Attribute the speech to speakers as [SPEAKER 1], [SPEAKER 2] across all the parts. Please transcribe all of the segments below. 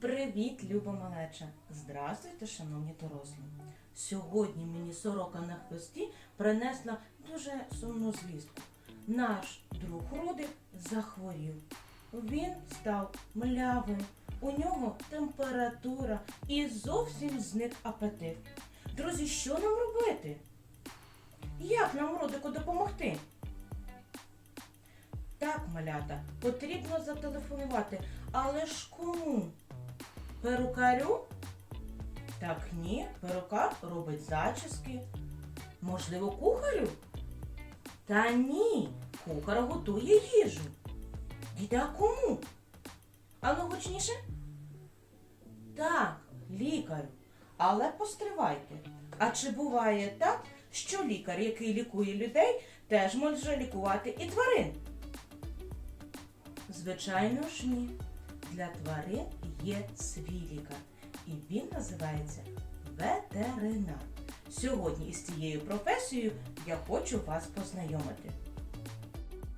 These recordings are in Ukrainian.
[SPEAKER 1] Привіт, люба малеча! Здравствуйте, шановні дорослі! Сьогодні мені сорока на хвості принесла дуже сумну звістку. Наш друг Рудик захворів. Він став млявим, у нього температура і зовсім зник апетит. Друзі, що нам робити? Як нам Рудику допомогти? Так, малята, потрібно зателефонувати, але ж кому? Перукарю? Так ні, перукар робить зачіски. Можливо, кухарю? Та ні, кухар готує їжу. Діти, кому? Ану гучніше? Так, лікарю. Але постривайте. А чи буває так, що лікар, який лікує людей, теж може лікувати і тварин? Звичайно ж ні. Для тварин є свій лікар, і він називається ветеринар. Сьогодні із цією професією я хочу вас познайомити.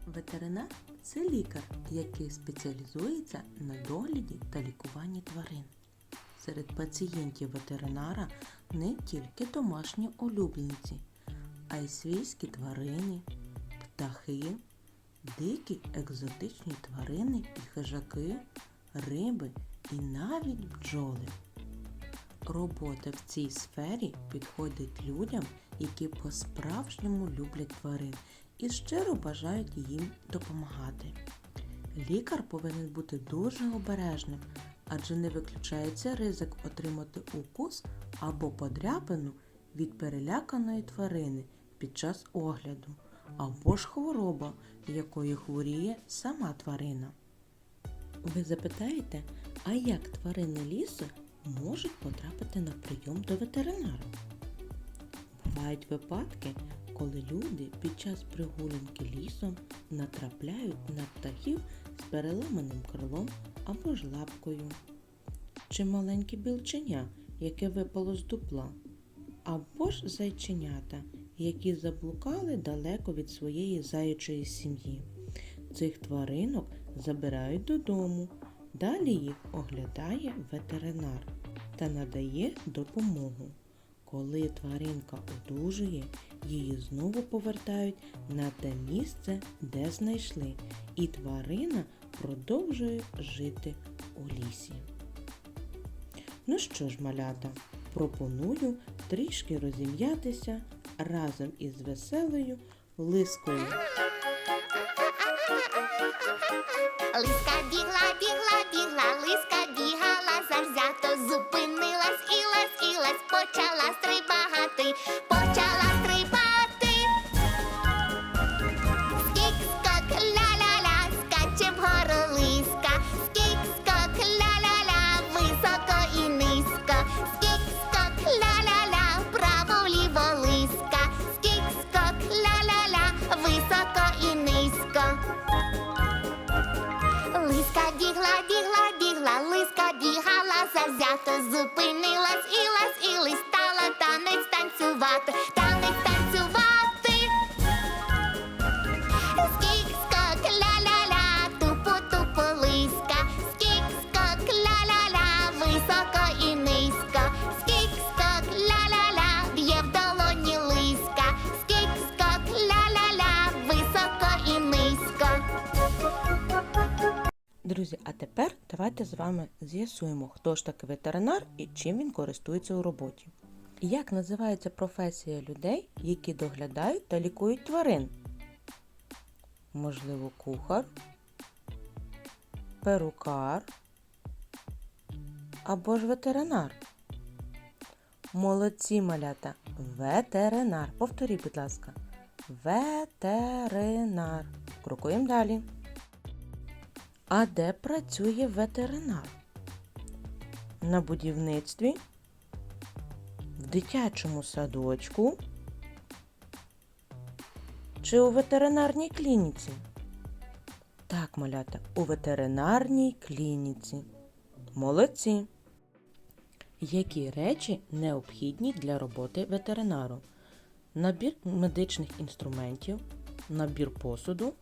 [SPEAKER 2] Ветеринар це лікар, який спеціалізується на догляді та лікуванні тварин. Серед пацієнтів ветеринара не тільки домашні улюбленці, а й свійські тварини, птахи, дикі екзотичні тварини і хижаки, риби і навіть бджоли. Робота в цій сфері підходить людям, які по-справжньому люблять тварин і щиро бажають їм допомагати. Лікар повинен бути дуже обережним, адже не виключається ризик отримати укус або подряпину від переляканої тварини під час огляду, або ж хвороба, якою хворіє сама тварина. Ви запитаєте, а як тварини лісу можуть потрапити на прийом до ветеринара? Бувають випадки, коли люди під час прогулянки лісом натрапляють на птахів з переламаним крилом або ж лапкою, чи маленьке білченя, яке випало з дупла, або ж зайченята, які заблукали далеко від своєї заячої сім'ї. Цих тваринок забирають додому, далі їх оглядає ветеринар та надає допомогу. Коли тваринка одужує, її знову повертають на те місце, де знайшли, і тварина продовжує жити у лісі. Ну що ж, малята, пропоную трішки розім'ятися разом із веселою лискою.
[SPEAKER 3] Лиска бігла, бігла, бігла, лиска бігала завзято, зупинилась і лас, і листала танець танцювати.
[SPEAKER 2] Друзі, а тепер давайте з вами з'ясуємо, хто ж таки ветеринар і чим він користується у роботі. Як називається професія людей, які доглядають та лікують тварин? Можливо, кухар, перукар або ж ветеринар. Молодці малята. Ветеринар. Повторіть, будь ласка. Ветеринар. Крокуємо далі. А де працює ветеринар? На будівництві, в дитячому садочку чи у ветеринарній клініці? Так, малята, у ветеринарній клініці. Молодці. Які речі необхідні для роботи ветеринару? Набір медичних інструментів, набір посуду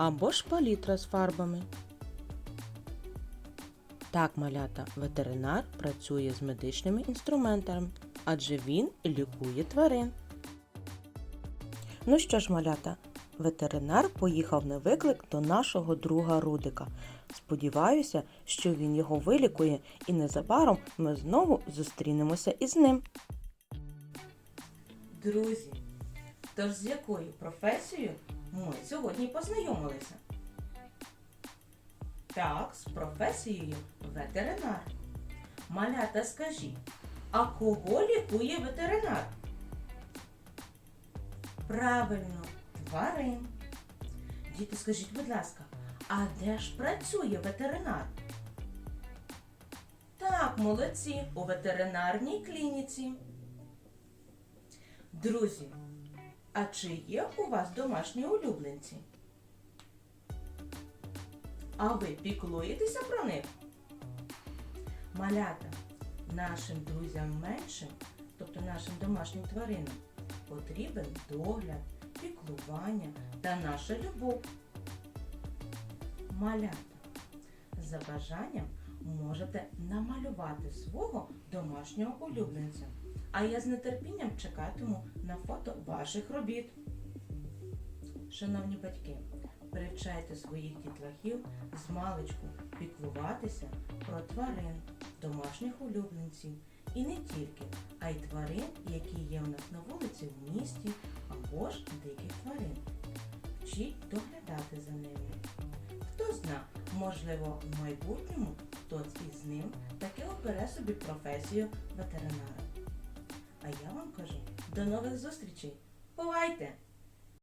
[SPEAKER 2] або ж палітра з фарбами.
[SPEAKER 4] Так, малята, ветеринар працює з медичними інструментами, адже він лікує тварин. Ну що ж, малята, ветеринар поїхав на виклик до нашого друга Рудика. Сподіваюся, що він його вилікує і незабаром ми знову зустрінемося із ним.
[SPEAKER 2] Друзі, тож з якою професією ми сьогодні познайомилися? Так, з професією ветеринар. Малята, скажіть, а кого лікує ветеринар? Правильно, тварин. Діти, скажіть, будь ласка, а де ж працює ветеринар? Так, молодці, у ветеринарній клініці. Друзі, а чи є у вас домашні улюбленці? А ви піклуєтеся про них? Малята, нашим друзям меншим, тобто нашим домашнім тваринам, потрібен догляд, піклування та наша любов. Малята, за бажанням можете намалювати свого домашнього улюбленця. А я з нетерпінням чекатиму на фото ваших робіт. Шановні батьки, привчайте своїх дітлахів з маличку піклуватися про тварин, домашніх улюбленців. І не тільки, а й тварин, які є у нас на вулиці в місті або ж диких тварин. Вчіть доглядати за ними. Хто зна, можливо, в майбутньому хтось із ним таки обере собі професію ветеринара. А я вам кажу до нових зустрічей. Бувайте!